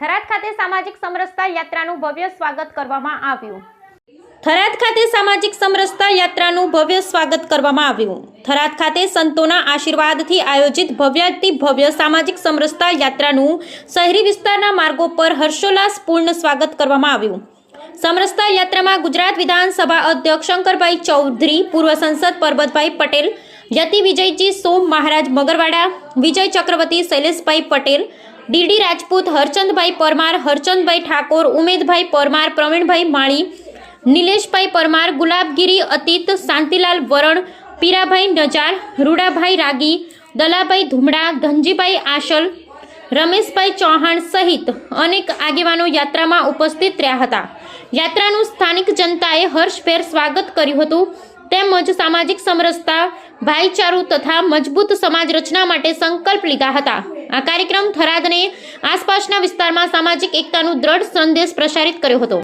થરાદ ખાતે સામાજિક સમરસતા યાત્રાનું ભવ્ય સ્વાગત કરવામાં આવ્યું. થરાદ ખાતે સામાજિક સમરસતા યાત્રાનું ભવ્ય સ્વાગત કરવામાં આવ્યું. થરાદ ખાતે સંતોના આશીર્વાદથી આયોજિત ભવ્યાતિ ભવ્ય સામાજિક સમરસતા યાત્રાનું શહેરી વિસ્તારના માર્ગો પર હર્ષોલ્લાસપૂર્ણ સ્વાગત કરવામાં આવ્યું. સમરસતા યાત્રામાં ગુજરાત વિધાનસભા અધ્યક્ષ શંકરભાઈ ચૌધરી, પૂર્વ સંસદ પરબતભાઈ પટેલ, યતિ વિજયજી સોમ મહારાજ મગરવાડા, વિજય ચક્રવર્તી શૈલેષભાઈ પટેલ ડીડી રાજપૂત હરચંદભાઈ પરમાર, હરચંદભાઈ ઠાકોર, ઉમેદભાઈ પરમાર, પ્રવીણભાઈ માળી, નિલેશભાઈ પરમાર, ગુલાબગીરી અતીત, શાંતિલાલ વરણ, પીરાભાઈ નજાર, રૂડાભાઈ રાગી, દલાભાઈ ધુમડા, ધનજીભાઈ આશલ, રમેશભાઈ ચૌહાણ સહિત અનેક આગેવાનો યાત્રામાં ઉપસ્થિત રહ્યા હતા. યાત્રાનું સ્થાનિક જનતાએ હર્ષભેર સ્વાગત કર્યું હતું. તેમજ સામાજિક સમરસતા, ભાઈચારો તથા મજબૂત સમાજ રચના માટે સંકલ્પ લીધા હતા. આ કાર્યક્રમ થરાદને આસપાસના વિસ્તારમાં સામાજિક એકતાનું દ્રઢ સંદેશ પ્રસારિત કર્યો હતો.